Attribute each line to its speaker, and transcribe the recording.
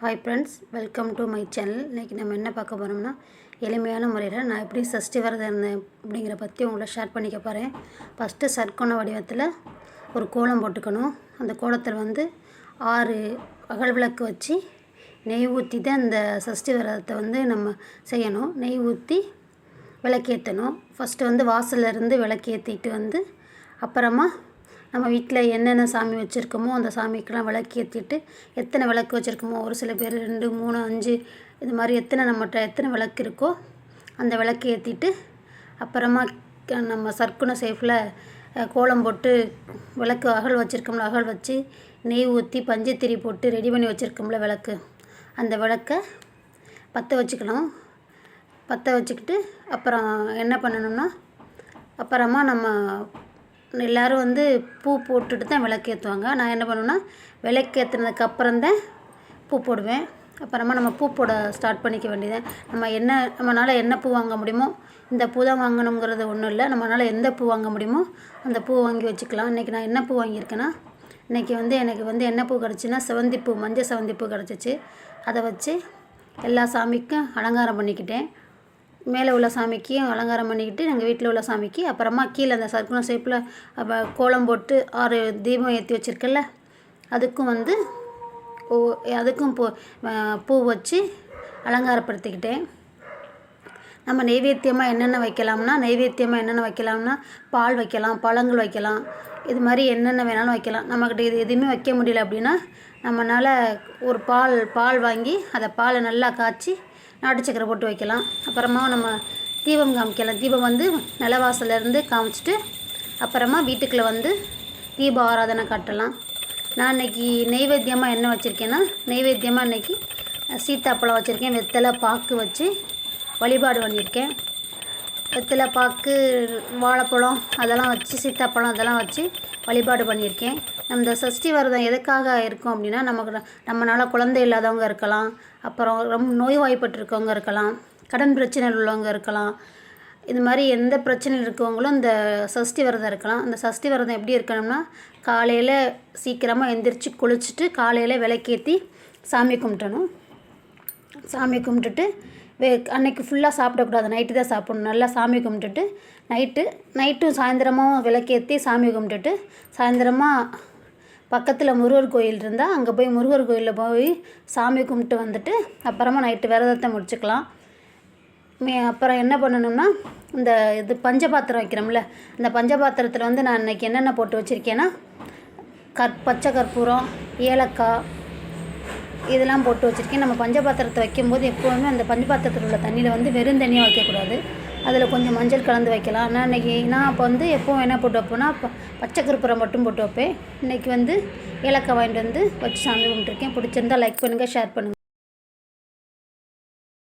Speaker 1: Hi friends welcome to my channel இன்றைக்கி நம்ம என்ன பார்க்க போகிறோம்னா எளிமையான முறையில் நான் எப்படி சஷ்டி விரதம் இருந்தேன் அப்படிங்கிற பற்றி உங்களை ஷேர் பண்ணிக்க போகிறேன் ஃபஸ்ட்டு சர்க்கோண வடிவத்தில் ஒரு கோலம் போட்டுக்கணும். அந்த கோலத்தில் வந்து ஆறு அகல் விளக்கு வச்சு நெய் ஊற்றி தான் இந்த சஷ்டி விரதத்தை வந்து நம்ம செய்யணும். நெய் ஊற்றி விளக்கேற்றணும் ஃபஸ்ட்டு வந்து வாசல்ல இருந்து விளக்கேற்றிட்டு வந்து அப்புறமா நம்ம வீட்டில் என்னென்ன சாமி வச்சுருக்கோமோ அந்த சாமிக்கெல்லாம் விளக்கு ஏற்றிட்டு எத்தனை விளக்கு வச்சுருக்கோமோ ஒரு சில பேர் ரெண்டு மூணு அஞ்சு இது மாதிரி எத்தனை நம்மகிட்ட எத்தனை விளக்கு இருக்கோ அந்த விளக்கு ஏற்றிட்டு அப்புறமா நம்ம சர்க்குண சேஃபில் கோலம் போட்டு விளக்கு அகல் வச்சுருக்கோம்ல அகல் வச்சு நெய் ஊற்றி பஞ்சத்திரி போட்டு ரெடி பண்ணி வச்சுருக்கோம்ல விளக்கு. அந்த விளக்கை பற்ற வச்சுக்கணும். பற்ற வச்சுக்கிட்டு அப்புறம் என்ன பண்ணணும்னா அப்புறமா நம்ம எல்லோரும் வந்து பூ போட்டுட்டு தான் விளக்கேற்றுவாங்க நான் என்ன பண்ணுவேன்னா விளக்கேற்றுனதுக்கப்புறம் தான் பூ போடுவேன். அப்புறமா நம்ம பூ போட ஸ்டார்ட் பண்ணிக்க வேண்டியது நம்ம என்ன நம்மளால் என்ன பூ வாங்க முடியுமோ இந்த பூ தான் வாங்கணுங்கிறது ஒன்றும் இல்லை. நம்மளால் எந்த பூ வாங்க முடியுமோ அந்த பூ வாங்கி வச்சுக்கலாம். இன்றைக்கி நான் என்ன பூ வாங்கியிருக்கேன்னா இன்றைக்கி வந்து எனக்கு வந்து என்ன பூ கிடச்சின்னா செவந்தி பூ மஞ்சள் செவந்தி பூ கிடச்சிச்சு. அதை வச்சு எல்லா சாமிக்கும் அலங்காரம் பண்ணிக்கிட்டேன். மேலே உள்ள சாமிக்கும் அலங்காரம் பண்ணிக்கிட்டு எங்கள் வீட்டில் உள்ள சாமிக்கு அப்புறமா கீழே அந்த சர்க்குண ஷேப்பில் அப்போ கோலம் போட்டு ஆறு தீபம் ஏற்றி வச்சுருக்கல அதுக்கும் வந்து ஓ அதுக்கும் பூ பூ வச்சு அலங்காரப்படுத்திக்கிட்டேன். நம்ம நெய்வேத்தியமாக என்னென்ன வைக்கலாம்னா நெய்வேத்தியமாக என்னென்ன வைக்கலாம்னா பால் வைக்கலாம் பழங்கள் வைக்கலாம் இது மாதிரி என்னென்ன வேணாலும் வைக்கலாம். நம்மக்கிட்ட இது எதுவுமே வைக்க முடியல அப்படின்னா நம்மளால் ஒரு பால் பால் வாங்கி அதை பாலை நல்லா காய்ச்சி நாட்டு சக்கரை போட்டு வைக்கலாம். அப்புறமா நம்ம தீபம் காமிக்கலாம். தீபம் வந்து நிலவாசலேருந்து காமிச்சிட்டு அப்புறமா வீட்டுக்குள்ளே வந்து தீப ஆராதனை காட்டலாம். நான் இன்றைக்கி நெய்வேத்தியமாக என்ன வச்சுருக்கேன்னா நெய்வேத்தியமாக இன்றைக்கி சீத்தாப்பழம் வச்சுருக்கேன். வெத்தலை பாக்கு வச்சு வழிபாடு பண்ணியிருக்கேன். வெத்தலை பாக்கு வாழைப்பழம் அதெல்லாம் வச்சு சீத்தாப்பழம் அதெல்லாம் வச்சு வழிபாடு பண்ணியிருக்கேன். நம்ம இந்த சஷ்டி விரதம் எதுக்காக இருக்கும் அப்படின்னா நமக்கு நம்மளால் குழந்தை இல்லாதவங்க இருக்கலாம். அப்புறம் ரொம்ப நோய்வாய்ப்பட்டிருக்கவங்க இருக்கலாம். கடன் பிரச்சனை உள்ளவங்க இருக்கலாம். இது மாதிரி எந்த பிரச்சனையில் இருக்கவங்களும் இந்த சஷ்டி விரதம் இருக்கலாம். அந்த சஷ்டி விரதம் எப்படி இருக்கணும்னா காலையில் சீக்கிரமாக எந்திரிச்சு குளிச்சுட்டு காலையில் விளக்கேற்றி சாமி கும்பிட்டணும். சாமி கும்பிட்டுட்டு வே அன்னைக்கு ஃபுல்லாக சாப்பிடக்கூடாது. நைட்டு தான் சாப்பிடணும். நல்லா சாமி கும்பிட்டுட்டு நைட்டு நைட்டும் சாயந்தரமும் விளக்கேற்றி சாமி கும்பிட்டுட்டு சாயந்தரமாக பக்கத்தில் முருகர் கோயில் இருந்தால் அங்கே போய் முருகர் கோயிலில் போய் சாமி கும்பிட்டு வந்துட்டு அப்புறமா நைட்டு விரதத்தை முடிச்சுக்கலாம். மே அப்புறம் என்ன பண்ணணும்னா இந்த இது பஞ்சபாத்திரம் வைக்கிறோம்ல அந்த பஞ்சபாத்திரத்தில் வந்து நான் இன்றைக்கி என்னென்ன போட்டு வச்சுருக்கேன்னா கற் பச்சை கற்பூரம் ஏலக்காய் இதெல்லாம் போட்டு வச்சுருக்கேன். நம்ம பஞ்சபாத்திரத்தை வைக்கும்போது எப்போவுமே அந்த பஞ்சபாத்திரத்தில் உள்ள தண்ணியில் வந்து வெறும் தண்ணியாக வைக்கக்கூடாது. அதில் கொஞ்சம் மஞ்சள் கலந்து வைக்கலாம். நான் இன்றைக்கி நான் அப்போ வந்து எப்போவும் என்ன போட்டு வைப்பேன்னா ப பச்சை கருப்பரம் மட்டும் போட்டு வைப்பேன். இன்றைக்கி வந்து ஏலக்காய் வாங்கிட்டு வந்து வச்சு சாமி கும்பிட்டுருக்கேன். பிடிச்சிருந்தால் லைக் பண்ணுங்கள் ஷேர் பண்ணுங்கள்